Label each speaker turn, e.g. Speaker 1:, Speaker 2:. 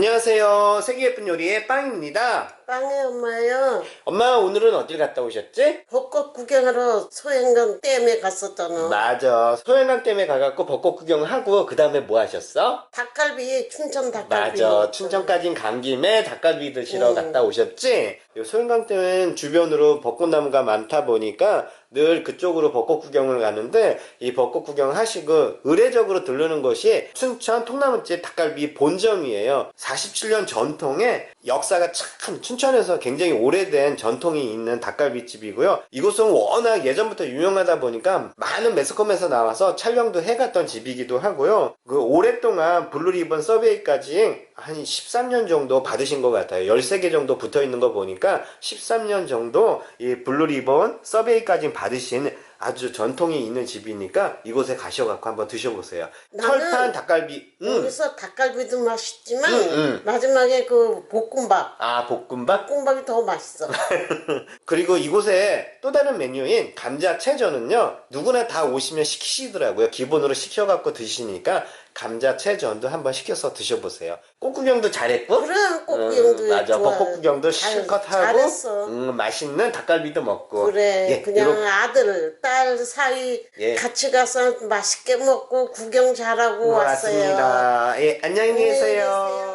Speaker 1: 안녕하세요. 세계 예쁜 요리의 빵입니다.
Speaker 2: 빵의 엄마요.
Speaker 1: 엄마 오늘은 어딜 갔다 오셨지?
Speaker 2: 벚꽃 구경하러 소행강 댐에 갔었잖아.
Speaker 1: 맞아. 소연강 댐에 가갖고 벚꽃 구경하고 그 다음에 뭐 하셨어?
Speaker 2: 닭갈비, 춘천 닭갈비.
Speaker 1: 맞아. 춘천까지 간 김에 닭갈비 드시러
Speaker 2: 음.
Speaker 1: 갔다 오셨지? 이 소연강 댐은 주변으로 벚꽃나무가 많다 보니까 늘 그쪽으로 벚꽃 구경을 가는데 이 벚꽃 구경 하시고 의례적으로 들르는 것이 춘천 통나무집 닭갈비 본점이에요. 47년 전통의 역사가 참 춘천에서 굉장히 오래된 전통이 있는 닭갈비집이고요. 이곳은 워낙 예전부터 유명하다 보니까 많은 매스컴에서 나와서 촬영도 해갔던 집이기도 하고요. 그 오랫동안 블루리본 서베이까지 한 13년 정도 받으신 것 같아요. 13개 정도 붙어 있는 거 보니까 13년 정도 이 블루리본 서베이까지 받으신 아주 전통이 있는 집이니까 이곳에 가셔갖고 한번 드셔보세요.
Speaker 2: 나는
Speaker 1: 철판 닭갈비, 음.
Speaker 2: 여기서 닭갈비도 맛있지만
Speaker 1: 음, 음.
Speaker 2: 마지막에 그 볶음밥.
Speaker 1: 아, 볶음밥?
Speaker 2: 볶음밥이 더 맛있어.
Speaker 1: 그리고 이곳에 또 다른 메뉴인 감자 채전은요 누구나 다 오시면 시키시더라고요 기본으로 시켜갖고 드시니까 감자 채전도 한번 시켜서 드셔보세요 꽃구경도 잘했고
Speaker 2: 그럼 꽃구경도
Speaker 1: 음, 맞아
Speaker 2: 좋아.
Speaker 1: 벚꽃구경도
Speaker 2: 잘-
Speaker 1: 실컷 하고
Speaker 2: 잘했어.
Speaker 1: 음, 맛있는 닭갈비도 먹고
Speaker 2: 그래
Speaker 1: 예,
Speaker 2: 그냥
Speaker 1: 이렇게
Speaker 2: 아들 딸 사이
Speaker 1: 예.
Speaker 2: 같이 가서 맛있게 먹고 구경 잘하고 왔어요.
Speaker 1: 왔습니다 예, 안녕히
Speaker 2: 안녕히
Speaker 1: 계세요
Speaker 2: 계세요.